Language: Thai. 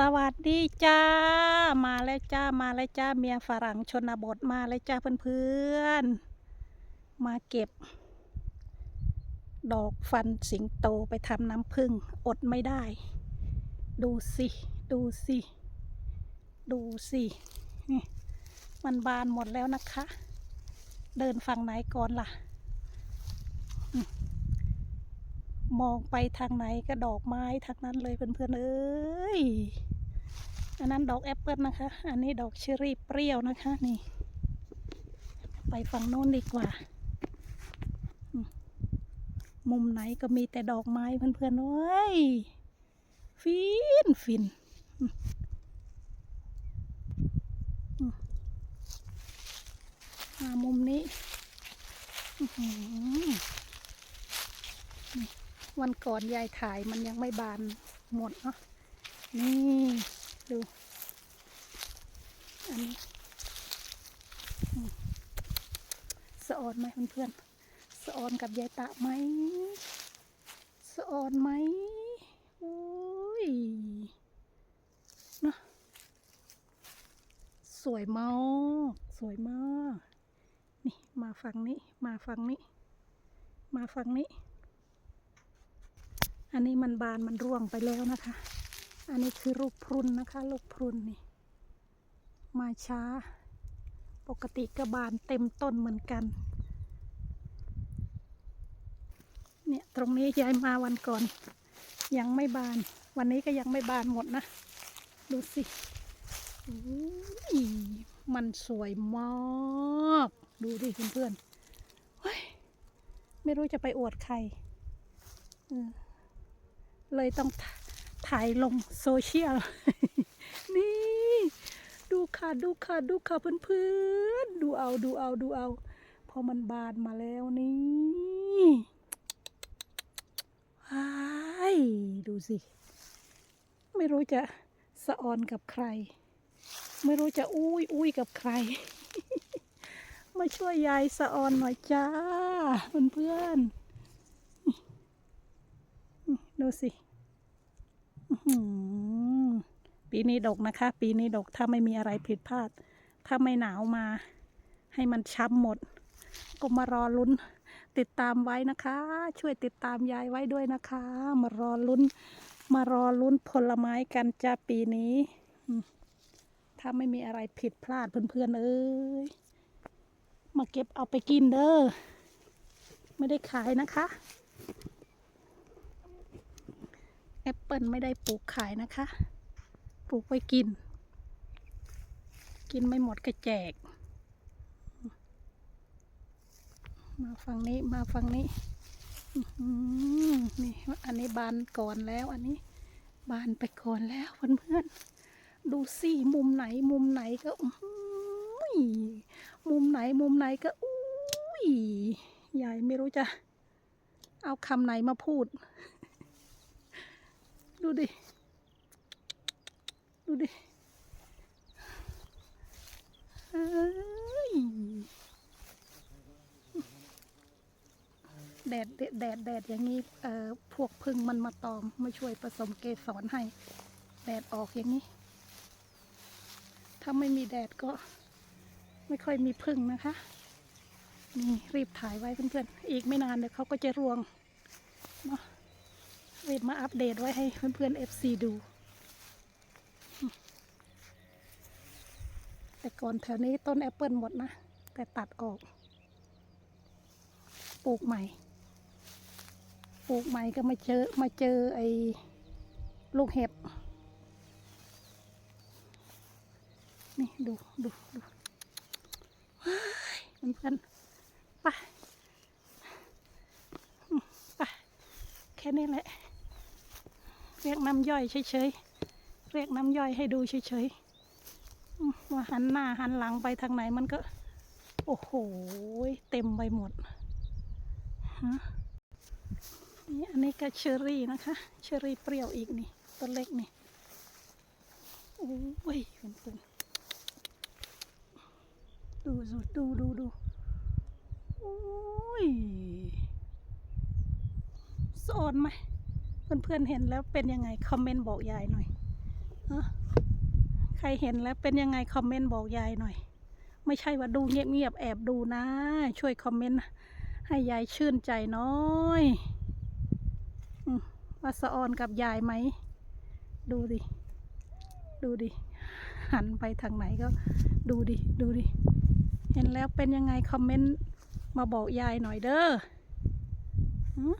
สวัสดีจ้า มาแล้วจ้ามาแล้วจ้าเมียฝรั่งชนบทมาแล้วจ้าเพื่อนๆ มาเก็บ ดอกฟันสิงโตไปทำน้ำผึ้งอดไม่ได้ ดูสิ ดูสิ ดูสินี่มันบานหมดแล้วนะคะ เดินฝั่งไหนก่อนล่ะ มองไปทางไหนก็ดอกไม้ทางนั้นเลยเพื่อนๆเอ้ยอันนั้นดอกแอปเปิลนะคะ อันนี้ดอกเชอรี่เปรี้ยวนะคะนี่ ไปฝั่งโน้นดีกว่า มุมไหนก็มีแต่ดอกไม้เพื่อนๆเอ้ยฟินฟินมามุมนี้อือ วันก่อนยายถ่ายมันยังไม่บานหมดเนาะนี่ดูอันนี้สะออนไหมเพื่อนๆสะออนกับยายตะไหมสะออนไหมโอ้ยเนาะสวยมากสวยมากนี่มาฝั่งนี้มาฝั่งนี้ มาฝั่งนี้ อันนี้มันบานมันร่วงไปแล้วนะคะ อันนี้คือลูกพรุนนะคะ ลูกพรุนนี่ มาช้า ปกติก็บานเต็มต้นเหมือนกัน เนี่ยตรงนี้ยายมาวันก่อน ยังไม่บาน วันนี้ก็ยังไม่บานหมดนะ ดูสิอุ้ยมันสวยมาก ดูดิเพื่อนๆเฮ้ยไม่รู้จะไปอวดใครเออ เลยต้องถ่ายลงโซเชียล นี่ ดูค่ะดูค่ะดูค่ะเพื่อนๆ ดูเอาดูเอาดูเอา พอมันบานมาแล้วนี่ว้ายดูสิ ไม่รู้จะสะออนกับใคร ไม่รู้จะอุ้ยอุ้ยกับใคร มาช่วยยายสะออนหน่อยจ้าเพื่อนๆนี่ ดูสิปีนี้ดกนะคะ ปีนี้ดกถ้าไม่มีอะไรผิดพลาด ถ้าไม่หนาวมา ให้มันช้ำหมด ก็มารอลุ้น ติดตามไว้นะคะ ช่วยติดตามยายไว้ด้วยนะคะ มารอลุ้น มารอลุ้นผลไม้กันจ้าปีนี้ถ้าไม่มีอะไรผิดพลาดเพื่อนๆเอ้ยมาเก็บเอาไปกินเด้อไม่ได้ขายนะคะ แอปเปิลไม่ได้ปลูกขายนะคะ ปลูกไว้กิน กินไม่หมดก็แจก มาฝั่งนี้มาฝั่งนี้อือหือนี่อันนี้บานก่อนแล้ว อันนี้บานไปก่อนแล้วเพื่อนๆดูสิมุมไหนมุมไหนก็อื้อหือมุมไหนมุมไหนก็อุ้ยยายไม่รู้จะเอาคำไหนมาพูด ดูดิ ดูดิแดดแดดแดดแดดอย่างนี้เอ่อพวกพึ่งมันมาตอมมาช่วยผสมเกสรให้ แดดออกอย่างนี้ ถ้าไม่มีแดดก็ไม่ค่อยมีพึ่งนะคะ นี่รีบถ่ายไว้เพื่อนๆ อีกไม่นานเดี๋ยวเขาก็จะรวงเนาะ รีบมาอัปเดตไว้ให้เพื่อนๆ FC ดู แต่ก่อนแถวนี้ต้นแอปเปิลหมดนะ แต่ตัดออก ปลูกใหม่ ปลูกใหม่ก็มาเจอมาเจอไอ้ลูกเห็บ นี่ดูดูดูว้ายเพื่อนไป ไป แค่นี้แหละ เรียกน้ำย่อยเฉยๆเรียกน้ำย่อยให้ดูเฉยๆว่าหันหน้าหันหลังไปทางไหนมันก็ โอ้โหเต็มไปหมดฮะนี่อันนี้ก็เชอรี่นะคะ เชอรี่เปรี้ยวอีกนี่ต้นเล็กนี่โอ้ยเพื่อนดูดูดูดูดูโอ้ยสอนไหม เพื่อนๆเห็นแล้วเป็นยังไงคอมเมนต์บอกยายหน่อยใครเห็นแล้วเป็นยังไงคอมเมนต์บอกยายหน่อย ไม่ใช่ว่าดูเงียบๆแอบดูนะ ช่วยคอมเมนต์ให้ยายชื่นใจน้อยว่าสะออนกับยายไหม ดูดิ ดูดิ หันไปทางไหนก็ดูดิ ดูดิ เห็นแล้วเป็นยังไงคอมเมนต์มาบอกยายหน่อยเด้อหือ